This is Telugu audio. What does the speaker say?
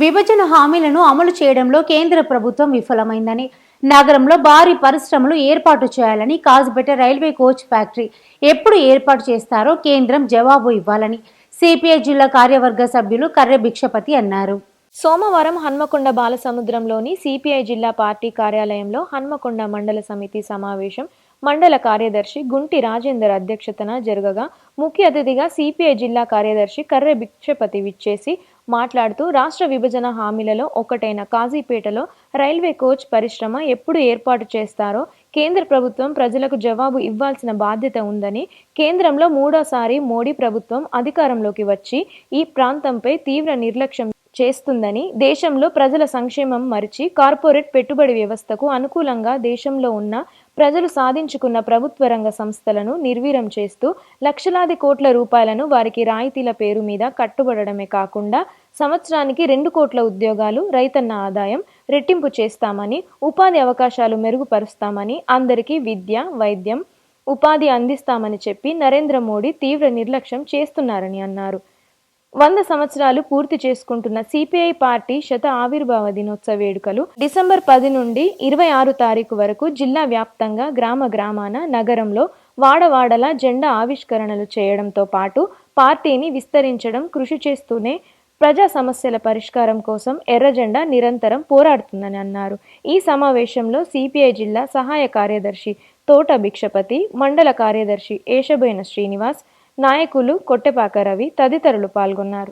విభజన హామీలను అమలు చేయడంలో కేంద్ర ప్రభుత్వం విఫలమైందని నగరంలో భారీ పరిశ్రమలు ఏర్పాటు చేయాలని కాజ్బెట రైల్వే కోచ్ ఫ్యాక్టరీ ఎప్పుడు ఏర్పాటు చేస్తారో కేంద్రం జవాబు ఇవ్వాలని సిపిఐ జిల్లా కార్యవర్గ సభ్యులు కర్రె భిక్షపతి అన్నారు. సోమవారం హన్మకొండ బాలసముద్రంలోని సిపిఐ జిల్లా పార్టీ కార్యాలయంలో హన్మకొండ మండల సమితి సమావేశం. మండల కార్యదర్శి గుంటి రాజేందర్ అధ్యక్షతన జరగగా. ముఖ్య అతిథిగా సిపిఐ జిల్లా కార్యదర్శి కర్రె భిక్షపతి విచ్చేసి మాట్లాడుతూ రాష్ట్ర విభజన హామీలలో ఒకటైన కాజీపేటలో రైల్వే కోచ్ పరిశ్రమ ఎప్పుడు ఏర్పాటు చేస్తారో కేంద్ర ప్రభుత్వం ప్రజలకు జవాబు ఇవ్వాల్సిన బాధ్యత ఉందని కేంద్రంలో మూడోసారి మోడీ ప్రభుత్వం అధికారంలోకి వచ్చి ఈ ప్రాంతంపై తీవ్ర నిర్లక్ష్యం చేస్తుందని దేశంలో ప్రజల సంక్షేమం మరిచి కార్పొరేట్ పెట్టుబడి వ్యవస్థకు అనుకూలంగా దేశంలో ఉన్న ప్రజలు సాధించుకున్న ప్రభుత్వ రంగ సంస్థలను నిర్వీర్యం చేస్తూ లక్షలాది కోట్ల రూపాయలను వారికి రాయితీల పేరు మీద కట్టుబడమే కాకుండా సంవత్సరానికి రెండు కోట్ల ఉద్యోగాలు రైతన్న ఆదాయం రెట్టింపు చేస్తామని ఉపాధి అవకాశాలు మెరుగుపరుస్తామని అందరికీ విద్య వైద్యం ఉపాధి అందిస్తామని చెప్పి నరేంద్ర మోడీ తీవ్ర నిర్లక్ష్యం చేస్తున్నారని అన్నారు. వంద సంవత్సరాలు పూర్తి చేసుకుంటున్న సిపిఐ పార్టీ శత ఆవిర్భావ దినోత్సవ వేడుకలు డిసెంబర్ పది నుండి ఇరవై ఆరు తారీఖు వరకు జిల్లా వ్యాప్తంగా గ్రామ గ్రామాన నగరంలో వాడవాడల జెండా ఆవిష్కరణలు చేయడంతో పాటు పార్టీని విస్తరించడం కృషి చేస్తూనే ప్రజా సమస్యల పరిష్కారం కోసం ఎర్రజెండా నిరంతరం పోరాడుతుందని అన్నారు. ఈ సమావేశంలో సిపిఐ జిల్లా సహాయ కార్యదర్శి తోట భిక్షపతి మండల కార్యదర్శి ఏషబోయిన శ్రీనివాస్ నాయకులు కొట్టెపాక రవి తదితరులు పాల్గొన్నారు.